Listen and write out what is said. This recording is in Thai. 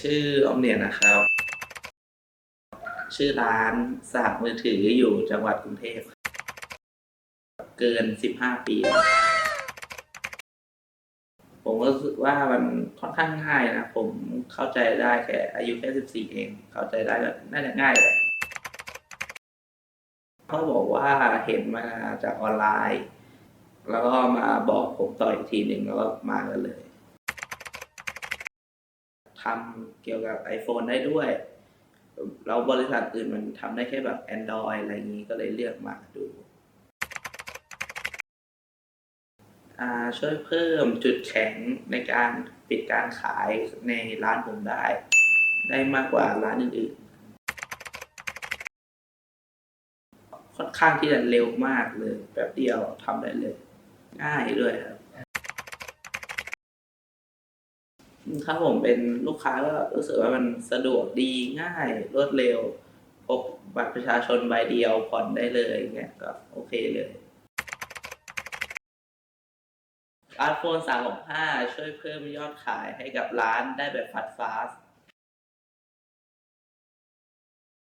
ชื่อออมเนียนนะครับ ชื่อร้านสากมือถืออยู่จังหวัดกรุงเทพเกินสิบห้าปี ผมก็รู้สึกว่ามันค่อนข้างง่ายนะ ผมเข้าใจได้แค่อายุแค่สิบสี่เอง เข้าใจได้ก็น่าจะง่ายเลยเขาบอกว่าเห็นมาจากออนไลน์ แล้วก็มาบอกผมต่ออีกทีหนึ่งแล้วก็มากันเลย ทำเกี่ยวกับ iPhone ได้ด้วยแล้วบริษัทอื่นมันทำได้แค่แบบ Android อะไรอย่างนี้ก็เลยเลือกมาดูาช่วยเพิ่มจุดแข็งในการปิดการขายในร้านผมได้ ได้มากกว่าร้านอื่นๆค่อนข้างที่จะเร็วมากเลยแป๊บเดียวทำได้เลย ง่ายด้วยครับ ถ้าผมเป็นลูกค้าก็รู้สึกว่ามันสะดวกดีง่ายรวดเร็วพกบัตรประชาชนใบเดียวผ่อนได้เลยเงี้ยก็โอเคเลย iPhone 365 ช่วยเพิ่มยอดขายให้กับร้านได้แบบฟัดฟาส์